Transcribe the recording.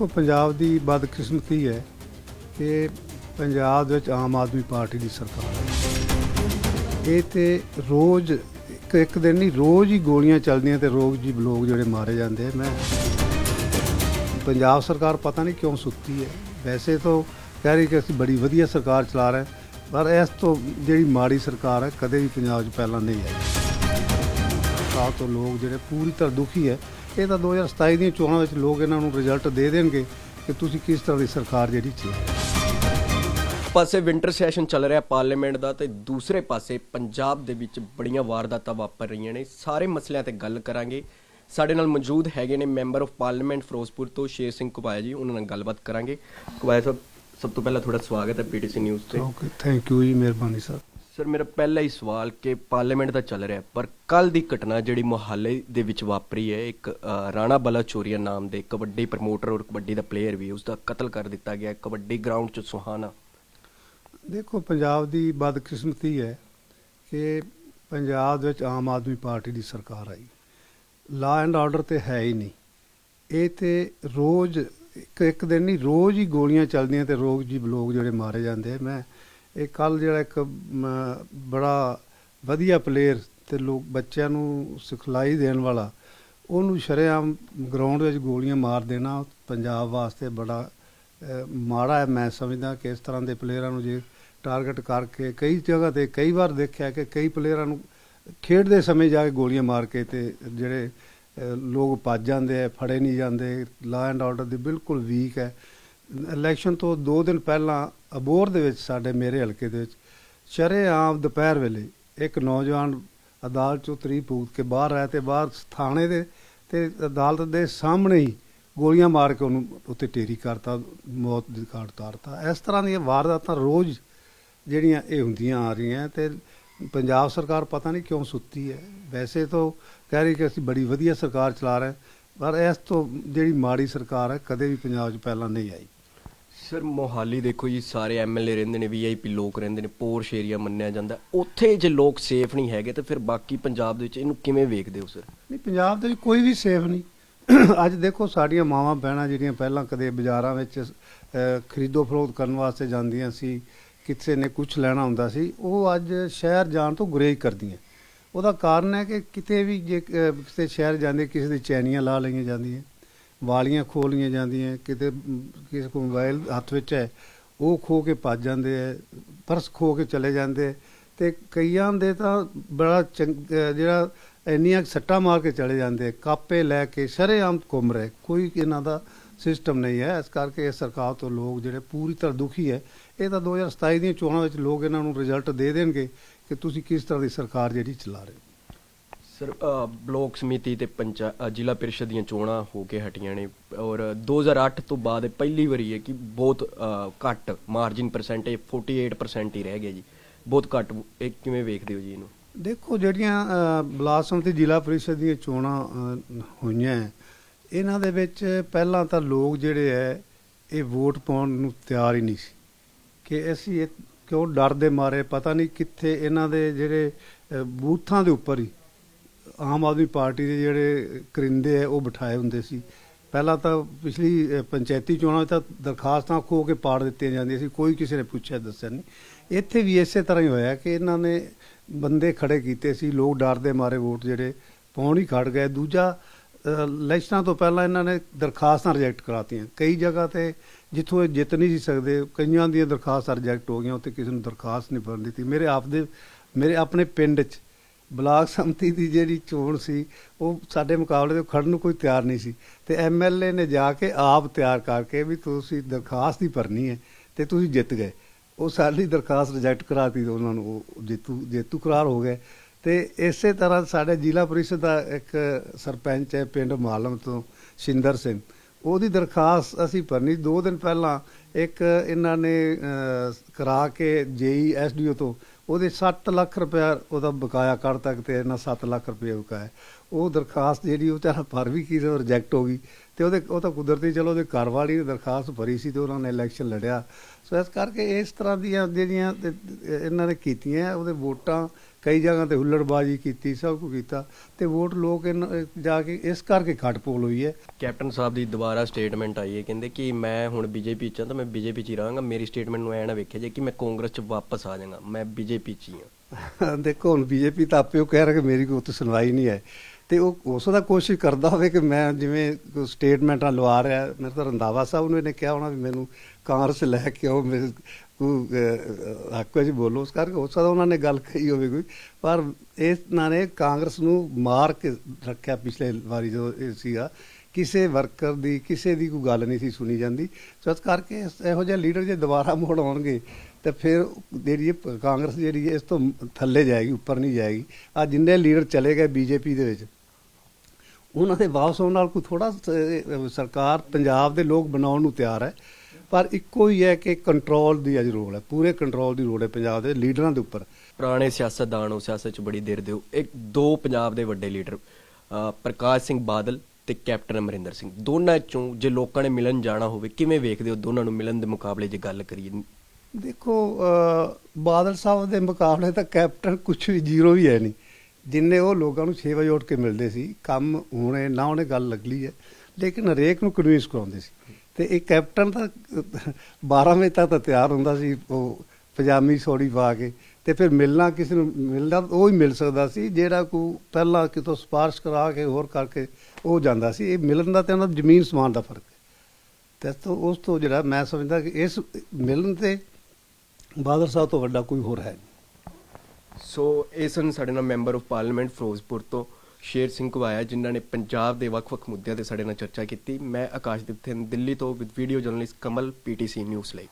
ਉਹ ਪੰਜਾਬ ਦੀ ਬਦਕਿਸਮਤੀ ਹੈ ਕਿ ਪੰਜਾਬ ਦੇ ਵਿੱਚ ਆਮ ਆਦਮੀ ਪਾਰਟੀ ਦੀ ਸਰਕਾਰ ਹੈ। ਇਹ ਤੇ ਰੋਜ਼, ਇੱਕ ਇੱਕ ਦਿਨ ਨਹੀਂ, ਰੋਜ਼ ਹੀ ਗੋਲੀਆਂ ਚੱਲਦੀਆਂ ਤੇ ਰੋਜ਼ ਹੀ ਲੋਕ ਜਿਹੜੇ ਮਾਰੇ ਜਾਂਦੇ ਆ। ਮੈਂ ਪੰਜਾਬ ਸਰਕਾਰ ਪਤਾ ਨਹੀਂ ਕਿਉਂ ਸੁੱਤੀ ਹੈ। ਵੈਸੇ ਤਾਂ ਕਹਿ ਰਹੀ ਕਿ ਅਸੀਂ ਬੜੀ ਵਧੀਆ ਸਰਕਾਰ ਚਲਾ ਰਹੇ ਪਰ ਇਸ ਤੋਂ ਜਿਹੜੀ ਮਾੜੀ ਸਰਕਾਰ ਹੈ, ਕਦੇ ਵੀ ਪੰਜਾਬ 'ਚ ਪਹਿਲਾਂ ਨਹੀਂ ਆਈ। ਸਰਕਾਰ ਤੋਂ ਲੋਕ ਜਿਹੜੇ ਪੂਰੀ ਤਰ੍ਹਾਂ ਦੁਖੀ ਹੈ। ਇਹ ਤਾਂ 2027 ਦੀਆਂ ਚੋਣਾਂ ਵਿੱਚ ਲੋਕ ਇਹਨਾਂ ਨੂੰ ਰਿਜ਼ਲਟ ਦੇ ਦੇਣਗੇ ਕਿ ਤੁਸੀਂ ਕਿਸ ਤਰ੍ਹਾਂ ਦੀ ਸਰਕਾਰ ਜਿਹੜੀ ਚਲਾਓ ਪਾਸੇ ਵਿੰਟਰ ਸੈਸ਼ਨ ਚੱਲ ਰਿਹਾ ਪਾਰਲੀਮੈਂਟ ਦਾ ਤੇ ਦੂਸਰੇ ਪਾਸੇ ਪੰਜਾਬ ਦੇ ਵਿੱਚ ਬੜੀਆਂ ਵਾਰਦਾਤਾਂ ਵਾਪਰ ਰਹੀਆਂ ਨੇ। ਸਾਰੇ ਮਸਲਿਆਂ ਤੇ ਗੱਲ ਕਰਾਂਗੇ। ਸਾਡੇ ਨਾਲ ਮੌਜੂਦ ਹੈਗੇ ਨੇ ਮੈਂਬਰ ਆਫ ਪਾਰਲੀਮੈਂਟ ਫਿਰੋਜ਼ਪੁਰ ਤੋਂ ਸ਼ੇਰ ਸਿੰਘ ਕੁਬਾਇਆ ਜੀ ਉਹਨਾਂ ਨਾਲ ਗੱਲਬਾਤ ਕਰਾਂਗੇ। ਕੁਬਾਇਆ ਸਾਹਿਬ ਸਭ ਤੋਂ ਪਹਿਲਾਂ ਤੁਹਾਡਾ ਸਵਾਗਤ ਹੈ ਪੀਟੀਸੀ ਨਿਊਜ਼ ਤੇ। ਓਕੇ ਥੈਂਕ ਯੂ ਜੀ ਮਿਹਰਬਾਨੀ ਸਰ। ਸਰ ਮੇਰਾ ਪਹਿਲਾ ਹੀ ਸਵਾਲ ਕਿ ਪਾਰਲੀਮੈਂਟ ਦਾ ਚੱਲ ਰਿਹਾ ਪਰ ਕੱਲ ਦੀ ਘਟਨਾ ਜਿਹੜੀ ਮੁਹੱਲੇ ਦੇ ਵਿੱਚ ਵਾਪਰੀ ਹੈ ਇੱਕ ਅ, ਰਾਣਾ ਬਲਾ ਚੋਰੀਆ ਨਾਮ ਦੇ ਕਬੱਡੀ ਪ੍ਰਮੋਟਰ ਔਰ ਕਬੱਡੀ ਦਾ ਪਲੇਅਰ ਵੀ ਉਸ ਦਾ ਕਤਲ ਕਰ ਦਿੱਤਾ ਗਿਆ ਹੈ ਕਬੱਡੀ ਗਰਾਊਂਡ 'ਚ ਸੁਹਾਣਾ। ਦੇਖੋ ਪੰਜਾਬ ਦੀ ਬਦਕਿਸਮਤੀ ਹੈ ਕਿ ਪੰਜਾਬ ਦੇ ਵਿੱਚ ਆਮ ਆਦਮੀ ਪਾਰਟੀ ਦੀ ਸਰਕਾਰ ਆਈ। ਲਾ ਐਂਡ ਆਰਡਰ ਤੇ ਹੈ ਹੀ ਨਹੀਂ। ਇਹ ਤੇ ਰੋਜ਼ ਇੱਕ ਇੱਕ ਦਿਨ ਨਹੀਂ ਰੋਜ਼ ਹੀ ਗੋਲੀਆਂ ਚੱਲਦੀਆਂ ਤੇ ਰੋਜ਼ ਹੀ ਲੋਕ ਜਿਹੜੇ ਮਾਰੇ ਜਾਂਦੇ ਆ। ਮੈਂ ਇਹ ਕੱਲ ਜਿਹੜਾ ਇੱਕ ਬੜਾ ਵਧੀਆ ਪਲੇਅਰ ਤੇ ਲੋਕ ਬੱਚਿਆਂ ਨੂੰ ਸਿਖਲਾਈ ਦੇਣ ਵਾਲਾ, ਉਹਨੂੰ ਸ਼ਰੇਆਮ ਗਰਾਊਂਡ ਵਿੱਚ ਗੋਲੀਆਂ ਮਾਰ ਦੇਣਾ, ਪੰਜਾਬ ਵਾਸਤੇ ਬੜਾ ਮਾੜਾ ਹੈ। ਮੈਂ ਸਮਝਦਾ ਕਿ ਇਸ ਤਰ੍ਹਾਂ ਦੇ ਪਲੇਅਰਾਂ ਨੂੰ ਜੇ ਟਾਰਗੇਟ ਕਰਕੇ ਕਈ ਜਗ੍ਹਾ ਤੇ ਕਈ ਵਾਰ ਦੇਖਿਆ ਕਿ ਕਈ ਪਲੇਅਰਾਂ ਨੂੰ ਖੇਡਦੇ ਸਮੇਂ ਜਾ ਕੇ ਗੋਲੀਆਂ ਮਾਰ ਕੇ ਤੇ ਜਿਹੜੇ ਲੋਕ ਭੱਜ ਜਾਂਦੇ ਆ, ਫੜੇ ਨਹੀਂ ਜਾਂਦੇ ਲਾ ਐਂਡ ਆਰਡਰ ਦੀ ਬਿਲਕੁਲ ਵੀਕ ਹੈ। ਇਲੈਕਸ਼ਨ ਤੋਂ 2 ਦਿਨ ਪਹਿਲਾਂ ਅਬੋਰ ਦੇ ਵਿੱਚ ਸਾਡੇ ਮੇਰੇ ਹਲਕੇ ਦੇ ਵਿੱਚ ਸ਼ਰੇਆਮ ਦੁਪਹਿਰ ਵੇਲੇ ਇੱਕ ਨੌਜਵਾਨ ਅਦਾਲਤ ਚੋਂ ਤਰੀ ਭੁਗਤ ਕੇ ਬਾਹਰ ਆਇਆ ਤੇ ਬਾਹਰ ਥਾਣੇ ਦੇ ਤੇ ਅਦਾਲਤ ਦੇ ਸਾਹਮਣੇ ਹੀ ਗੋਲੀਆਂ ਮਾਰ ਕੇ ਉਹਨੂੰ ਉੱਤੇ ਟੇਰੀ ਕਰਤਾ, ਮੌਤ ਦੀ ਘਾਟ ਉਤਾਰਤਾ। ਇਸ ਤਰ੍ਹਾਂ ਦੀਆਂ ਵਾਰਦਾਤਾਂ ਰੋਜ਼ ਜਿਹੜੀਆਂ ਇਹ ਹੁੰਦੀਆਂ ਆ ਰਹੀਆਂ ਤੇ ਪੰਜਾਬ ਸਰਕਾਰ ਪਤਾ ਨਹੀਂ ਕਿਉਂ ਸੁੱਤੀ ਹੈ। ਵੈਸੇ ਤਾਂ ਕਹਿ ਰਹੀ ਕਿ ਅਸੀਂ ਬੜੀ ਵਧੀਆ ਸਰਕਾਰ ਚਲਾ ਰਹੇ ਪਰ ਇਸ ਤੋਂ ਜਿਹੜੀ ਮਾੜੀ ਸਰਕਾਰ ਹੈ, ਕਦੇ ਵੀ ਪੰਜਾਬ 'ਚ ਪਹਿਲਾਂ ਨਹੀਂ ਆਈ। ਸਰ, ਮੋਹਾਲੀ ਦੇਖੋ ਜੀ, ਸਾਰੇ ਐਮਐਲਏ ਰਹਿੰਦੇ ਨੇ ਵੀਆਈਪੀ ਲੋਕ ਰਹਿੰਦੇ ਨੇ, ਪੋਰਸ਼ ਏਰੀਆ ਮੰਨਿਆ ਜਾਂਦਾ। ਉੱਥੇ ਜੇ ਲੋਕ ਸੇਫ ਨਹੀਂ ਹੈਗੇ, ਤਾਂ ਫਿਰ ਬਾਕੀ ਪੰਜਾਬ ਦੇ ਵਿੱਚ ਇਹਨੂੰ ਕਿਵੇਂ ਵੇਖਦੇ ਹੋ, ਸਰ? ਨਹੀਂ, ਪੰਜਾਬ ਦੇ ਵਿੱਚ ਕੋਈ ਵੀ ਸੇਫ ਨਹੀਂ। ਅੱਜ ਦੇਖੋ, ਸਾਡੀਆਂ ਮਾਵਾਂ, ਭੈਣਾਂ ਜਿਹੜੀਆਂ ਪਹਿਲਾਂ ਕਦੇ ਬਾਜ਼ਾਰਾਂ ਵਿੱਚ ਖਰੀਦੋ ਫਰੋਖਤ ਕਰਨ ਵਾਸਤੇ ਜਾਂਦੀਆਂ ਸੀ ਕਿਸੇ ਨੇ ਕੁਝ ਲੈਣਾ ਹੁੰਦਾ ਸੀ, ਉਹ ਅੱਜ ਸ਼ਹਿਰ ਜਾਣ ਤੋਂ ਗੁਰੇਜ਼ ਕਰਦੀਆਂ। ਉਹਦਾ ਕਾਰਨ ਹੈ ਕਿ ਕਿਤੇ ਵੀ ਜੇ ਕਿਸੇ ਸ਼ਹਿਰ ਜਾਂਦੇ, ਕਿਸੇ ਦੀ ਚੈਨੀਆਂ ਲਾ ਲਈਆਂ ਜਾਂਦੀਆਂ। ਵਾਲੀਆਂ ਖੋਹ ਲਈਆਂ ਜਾਂਦੀਆਂ, ਕਿਤੇ ਕਿਸੇ ਕੋਲ ਮੋਬਾਈਲ ਹੱਥ ਵਿੱਚ ਹੈ, ਉਹ ਖੋ ਕੇ ਭੱਜ ਜਾਂਦੇ ਹੈ, ਪਰਸ ਖੋ ਕੇ ਚਲੇ ਜਾਂਦੇ ਤੇ ਕਈਆਂ ਦੇ ਤਾਂ ਬੜਾ ਚੰਗ ਜਿਹੜਾ ਇੰਨੀਆਂ ਸੱਟਾਂ ਮਾਰ ਕੇ ਚਲੇ ਜਾਂਦੇ ਕਾਪੇ ਲੈ ਕੇ ਸ਼ਰੇਆਮ ਘੁੰਮ ਰਹੇ, ਕੋਈ ਇਹਨਾਂ ਦਾ ਸਿਸਟਮ ਨਹੀਂ ਹੈ, ਇਸ ਕਰਕੇ ਇਹ ਸਰਕਾਰ ਤੋਂ ਲੋਕ ਜਿਹੜੇ ਪੂਰੀ ਤਰ੍ਹਾਂ ਦੁਖੀ ਹੈ, ਇਹ ਤਾਂ 2027 ਦੀਆਂ ਚੋਣਾਂ ਵਿੱਚ ਲੋਕ ਇਹਨਾਂ ਨੂੰ ਰਿਜ਼ਲਟ ਦੇ ਦੇਣਗੇ ਕਿ ਤੁਸੀਂ ਕਿਸ ਤਰ੍ਹਾਂ ਦੀ ਸਰਕਾਰ ਜਿਹੜੀ ਚਲਾ ਰਹੇ ਹੋ। ਸਰ ਬਲੋਕ ਸਮਿਤੀ ਤੇ ਪੰਚਾ ਅ, ਜ਼ਿਲ੍ਹਾ ਪ੍ਰੀਸ਼ਦ ਦੀਆਂ ਚੋਣਾਂ ਹੋ ਕੇ ਹਟੀਆਂ ਨੇ ਔਰ 2008 ਤੋਂ ਬਾਅਦ ਇਹ ਪਹਿਲੀ ਵਾਰੀ ਹੈ ਕਿ ਬਹੁਤ ਅ, ਘੱਟ ਮਾਰਜਿਨ ਪਰਸੈਂਟੇਜ 48% ਹੀ ਰਹਿ ਗਿਆ ਜੀ। ਬਹੁਤ ਘੱਟ ਇਹ ਕਿਵੇਂ ਵੇਖਦੇ ਹੋ ਜੀ ਇਹਨੂੰ? ਦੇਖੋ ਜਿਹੜੀਆਂ ਅ, ਬਲਾਕ ਸਮਿਤੀ ਜ਼ਿਲ੍ਹਾ ਪ੍ਰੀਸ਼ਦ ਦੀਆਂ ਚੋਣਾਂ ਅ, ਹੋਈਆਂ ਹੈ, ਇਹਨਾਂ ਦੇ ਵਿੱਚ ਪਹਿਲਾਂ ਤਾਂ ਲੋਕ ਜਿਹੜੇ ਹੈ ਇਹ ਵੋਟ ਪਾਉਣ ਨੂੰ ਤਿਆਰ ਹੀ ਨਹੀਂ ਸੀ। ਕਿ ਅਸੀਂ ਇਹ ਕਿਉਂ ਡਰ ਦੇ ਮਾਰੇ ਪਤਾ ਨਹੀਂ ਕਿੱਥੇ ਇਹਨਾਂ ਦੇ ਜਿਹੜੇ ਅ, ਬੂਥਾਂ ਦੇ ਉੱਪਰ ਹੀ ਆਮ ਆਦਮੀ ਪਾਰਟੀ ਦੇ ਜਿਹੜੇ ਕਰਿੰਦੇ ਆ, ਉਹ ਬਿਠਾਏ ਹੁੰਦੇ ਸੀ। ਪਹਿਲਾਂ ਤਾਂ ਪਿਛਲੀ ਪੰਚਾਇਤੀ ਚੋਣਾਂ ਵਿੱਚ ਤਾਂ ਦਰਖਾਸਤਾਂ ਖੋ ਕੇ ਪਾੜ ਦਿੱਤੀਆਂ ਜਾਂਦੀਆਂ ਸੀ, ਕੋਈ ਕਿਸੇ ਨੇ ਪੁੱਛਿਆ, ਦੱਸਿਆ ਨਹੀਂ ਇੱਥੇ ਵੀ ਇਸੇ ਤਰ੍ਹਾਂ ਹੀ ਹੋਇਆ ਕਿ ਇਹਨਾਂ ਨੇ ਬੰਦੇ ਖੜੇ ਕੀਤੇ ਸੀ, ਲੋਕ ਡਰ ਦੇ ਮਾਰੇ ਵੋਟ ਜਿਹੜੇ ਪਾਉਣ ਹੀ ਖੜ ਗਏ। ਦੂਜਾ ਇਲੈਕਸ਼ਨਾਂ ਤੋਂ ਪਹਿਲਾਂ ਇਹਨਾਂ ਨੇ ਦਰਖਾਸਤਾਂ ਰਿਜੈਕਟ ਕਰਾਤੀਆਂ। ਕਈ ਜਗ੍ਹਾ ਤੇ ਜਿੱਥੋਂ ਇਹ ਜਿੱਤ ਨਹੀਂ ਸੀ ਸਕਦੇ, ਕਈਆਂ ਦੀਆਂ ਦਰਖਾਸਤਾਂ ਰਿਜੈਕਟ ਹੋ ਗਈਆਂ, ਉੱਥੇ ਕਿਸੇ ਨੂੰ ਦਰਖਾਸਤ ਨਹੀਂ ਭਰਨ ਦਿੱਤੀ। ਮੇਰੇ ਆਪ ਦੇ, ਮੇਰੇ ਆਪਣੇ ਪਿੰਡ 'ਚ ਬਲਾਕ ਸੰਮਤੀ ਦੀ ਜਿਹੜੀ ਚੋਣ ਸੀ, ਉਹ ਸਾਡੇ ਮੁਕਾਬਲੇ ਦੇ ਖੜਨ ਨੂੰ ਕੋਈ ਤਿਆਰ ਨਹੀਂ ਸੀ। ਤੇ ਐਮਐਲਏ ਨੇ ਜਾ ਕੇ ਆਪ ਤਿਆਰ ਕਰਕੇ ਵੀ ਤੁਸੀਂ ਦਰਖਾਸਤ ਹੀ ਭਰਨੀ ਹੈ ਤੇ ਤੁਸੀਂ ਜਿੱਤ ਗਏ। ਉਹ ਸਾਡੀ ਦਰਖਾਸਤ ਰਿਜੈਕਟ ਕਰਾਤੀ ਤੇ ਉਹਨਾਂ ਨੂੰ ਉਹ ਜੇਤੂ ਜੇਤੂ ਕਰਾਰ ਹੋ ਗਏ। ਤੇ ਇਸੇ ਤਰ੍ਹਾਂ ਸਾਡੇ ਜ਼ਿਲ੍ਹਾ ਪਰਿਸ਼ਦ ਦਾ ਇੱਕ ਸਰਪੰਚ ਹੈ, ਪਿੰਡ ਮਾਲਮ ਤੋਂ, ਸ਼ਿੰਦਰ ਸਿੰਘ। ਉਹਦੀ ਦਰਖਾਸਤ ਅਸੀਂ ਭਰਨੀ। ਦੋ ਦਿਨ ਪਹਿਲਾਂ ਇੱਕ ਇਹਨਾਂ ਨੇ ਕਰਾ ਕੇ ਜੇਈ ਐਸਡੀਓ ਤੋਂ ਉਹਦੇ 7 ਲੱਖ ਰੁਪਇਆ ਉਹਦਾ ਬਕਾਇਆ ਕਰ ਤੱਕ ਤੇ ਇਹਨਾਂ 7 ਲੱਖ ਰੁਪਏ ਬਕਾਇਆ। ਉਹ ਦਰਖਾਸਤ ਜਿਹੜੀ ਉਹ ਤਾਂ ਭਰ ਵੀ ਕੀ ਰਿਜੈਕਟ ਹੋ ਗਈ ਤੇ ਉਹਦੇ ਉਹ ਤਾਂ ਕੁਦਰਤੀ ਚਲੋ ਉਹਦੇ ਘਰ ਵਾਲੀ ਨੇ ਦਰਖਾਸਤ ਭਰੀ ਸੀ ਤੇ ਉਹਨਾਂ ਨੇ ਇਲੈਕਸ਼ਨ ਲੜਿਆ। ਸੋ ਇਸ ਕਰਕੇ ਇਸ ਤਰ੍ਹਾਂ ਦੀਆਂ ਜਿਹੜੀਆਂ ਇਹਨਾਂ ਨੇ ਕੀਤੀਆਂ, ਉਹਦੇ ਵੋਟਾਂ ਕਈ ਜਗ੍ਹਾ ਤੇ ਹੁੱਲੜਬਾਜ਼ੀ ਕੀਤੀ ਸਭ ਕੁਝ ਕੀਤਾ ਤੇ ਵੋਟ ਲੋਕ ਜਾ ਕੇ ਇਸ ਕਰਕੇ ਘੱਟ ਪੋਲ ਹੋਈ ਹੈ। ਕੈਪਟਨ ਸਾਹਿਬ ਦੀ ਦੁਬਾਰਾ ਸਟੇਟਮੈਂਟ ਆਈ ਹੈ ਕਹਿੰਦੇ ਕਿ ਮੈਂ ਹੁਣ ਬੀਜੇਪੀ ਚ ਹਾਂ ਤਾਂ ਮੈਂ ਬੀਜੇਪੀ ਚ ਹੀ ਰਹਾਂਗਾ ਮੇਰੀ ਸਟੇਟਮੈਂਟ ਨੂੰ ਐ ਨਾ ਵੇਖਿਆ ਜੇ ਕਿ ਮੈਂ ਕਾਂਗਰਸ ਚ ਵਾਪਸ ਆ ਜਾਵਾਂਗਾ ਮੈਂ ਬੀਜੇਪੀ ਚ ਹੀ ਹਾਂ। ਦੇਖੋ ਹੁਣ ਬੀਜੇਪੀ ਤਾਂ ਆਪੇ ਉਹ ਕਹਿ ਰਿਹਾ ਕਿ ਮੇਰੀ ਕੋਈ ਸੁਣਵਾਈ ਨਹੀਂ ਹੈ। ਤੇ ਉਹ ਉਸ ਦਾ ਕੋਸ਼ਿਸ਼ ਕਰਦਾ ਹੋਵੇ ਕਿ ਮੈਂ ਜਿਵੇਂ ਕੋਈ ਸਟੇਟਮੈਂਟਾਂ ਲਵਾ ਰਿਹਾ, ਮੇਰੇ ਤਾਂ ਰੰਧਾਵਾ ਸਾਹਿਬ ਨੂੰ ਇਹਨੇ ਕਿਹਾ ਹੋਣਾ ਵੀ ਮੈਨੂੰ ਕਾਂਗਰਸ ਲੈ ਕੇ ਆਓ ਮੇਰੇ ਕੋਈ ਹੱਕ ਵਿੱਚ ਬੋਲੋ, ਉਸ ਕਰਕੇ ਹੋ ਸਕਦਾ ਉਹਨਾਂ ਨੇ ਗੱਲ ਕਹੀ ਹੋਵੇ ਕੋਈ। ਪਰ ਇਹਨਾਂ ਨੇ ਕਾਂਗਰਸ ਨੂੰ ਮਾਰ ਕੇ ਰੱਖਿਆ ਪਿਛਲੇ ਵਾਰੀ ਜਦੋਂ ਇਹ ਸੀਗਾ। ਕਿਸੇ ਵਰਕਰ ਦੀ, ਕਿਸੇ ਦੀ ਕੋਈ ਗੱਲ ਨਹੀਂ ਸੀ ਸੁਣੀ ਜਾਂਦੀ। ਸੋ ਇਸ ਕਰਕੇ ਇਹੋ ਜਿਹੇ ਲੀਡਰ ਜੇ ਦੁਬਾਰਾ ਮੋੜ ਆਉਣਗੇ, ਤੇ ਫਿਰ ਜਿਹੜੀ ਕਾਂਗਰਸ ਜਿਹੜੀ ਇਸ ਤੋਂ ਥੱਲੇ ਜਾਏਗੀ, ਉੱਪਰ ਨਹੀਂ ਜਾਏਗੀ। ਆ ਜਿੰਨੇ ਲੀਡਰ ਚਲੇ ਗਏ ਬੀਜੇਪੀ ਦੇ ਵਿੱਚ ਉਹਨਾਂ ਦੇ ਵਾਪਸ ਆਉਣ ਨਾਲ ਕੋਈ ਥੋੜਾ ਸਰਕਾਰ ਪੰਜਾਬ ਦੇ ਲੋਕ ਬਣਾਉਣ ਨੂੰ ਤਿਆਰ ਹੈ। ਪਰ ਇੱਕੋ ਹੀ ਹੈ ਕਿ ਕੰਟਰੋਲ ਦੀ ਅਜ ਰੋਲ ਹੈ ਪੂਰੇ ਕੰਟਰੋਲ ਦੀ ਲੋੜ ਹੈ ਪੰਜਾਬ ਦੇ ਲੀਡਰਾਂ ਦੇ ਉੱਪਰ। ਪੁਰਾਣੇ ਸਿਆਸਤਦਾਨ ਹੋ ਸਿਆਸਤ ਚ ਬੜੀ ਦੇਰ ਦੇ ਹੋ ਇੱਕ ਦੋ ਪੰਜਾਬ ਦੇ ਵੱਡੇ ਲੀਡਰ ਪ੍ਰਕਾਸ਼ ਸਿੰਘ ਬਾਦਲ ਤੇ ਕੈਪਟਨ ਅਮਰਿੰਦਰ ਸਿੰਘ। ਦੋਨਾਂ ਚੋਂ ਜੇ ਲੋਕਾਂ ਨੇ ਮਿਲਣ ਜਾਣਾ ਹੋਵੇ ਕਿਵੇਂ ਵੇਖਦੇ ਹੋ ਦੋਨਾਂ ਨੂੰ ਮਿਲਣ ਦੇ ਮੁਕਾਬਲੇ ਜੇ ਗੱਲ ਕਰੀਏ? ਦੇਖੋ ਬਾਦਲ ਸਾਹਿਬ ਦੇ ਮੁਕਾਬਲੇ ਤਾਂ ਕੈਪਟਨ ਕੁਝ ਵੀ ਜ਼ੀਰੋ ਹੀ ਹੈ ਨਹੀਂ। ਜਿੰਨੇ ਉਹ ਲੋਕਾਂ ਨੂੰ 6 ਵਜੇ ਉੱਠ ਕੇ ਮਿਲਦੇ ਸੀ, ਕੰਮ ਹੋਣੇ, ਨਾ ਉਹਨੇ ਗੱਲ ਲੱਗਲੀ ਹੈ। ਲੇਕਿਨ ਹਰੇਕ ਨੂੰ ਕਨਵਿੰਸ ਕਰਾਉਂਦੇ ਸੀ। ਤੇ ਇਹ ਕੈਪਟਨ ਤਾਂ 12 ਵਜੇ ਤੱਕ ਤਾਂ ਤਿਆਰ ਹੁੰਦਾ ਸੀ, ਉਹ ਪਜਾਮੀ ਸੋੜੀ ਪਾ ਕੇ। ਤੇ ਫਿਰ ਮਿਲਣਾ ਕਿਸੇ ਨੂੰ ਮਿਲਣਾ ਉਹ ਹੀ ਮਿਲ ਸਕਦਾ ਸੀ, ਜਿਹੜਾ ਕੋ ਪਹਿਲਾਂ ਕਿਤੋਂ ਸਪਾਰਸ਼ ਕਰਾ ਕੇ ਹੋਰ ਕਰਕੇ ਉਹ ਜਾਂਦਾ ਸੀ। ਇਹ ਮਿਲਣ ਦਾ ਤੇ ਉਹਨਾਂ ਦਾ ਜ਼ਮੀਨ ਸਮਾਨ ਦਾ ਫ਼ਰਕ ਹੈ। ਤੇ ਇਸ ਤੋਂ, ਉਸ ਤੋਂ ਜਿਹੜਾ ਮੈਂ ਸਮਝਦਾ ਕਿ ਇਸ ਮਿਲਣ ਤੇ ਬਾਦਲ ਸਾਹਿਬ ਤੋਂ ਵੱਡਾ ਕੋਈ ਹੋਰ ਹੈ ਨਹੀਂ। ਸੋ ਇਹ ਸਨ ਸਾਡੇ ਨਾਲ ਮੈਂਬਰ ਆਫ ਪਾਰਲੀਮੈਂਟ ਫਿਰੋਜ਼ਪੁਰ ਤੋਂ ਸ਼ੇਰ ਸਿੰਘ ਘਵਾਇਆ ਜਿਨ੍ਹਾਂ ਨੇ ਪੰਜਾਬ ਦੇ ਵੱਖ-ਵੱਖ ਮੁੱਦਿਆਂ ਤੇ ਸਾਡੇ ਨਾਲ ਚਰਚਾ ਕੀਤੀ। ਮੈਂ ਆਕਾਸ਼ਦੀਪ ਸਿੰਘ ਦਿੱਲੀ ਤੋਂ with video journalist Kamal PTC news ਲਈ।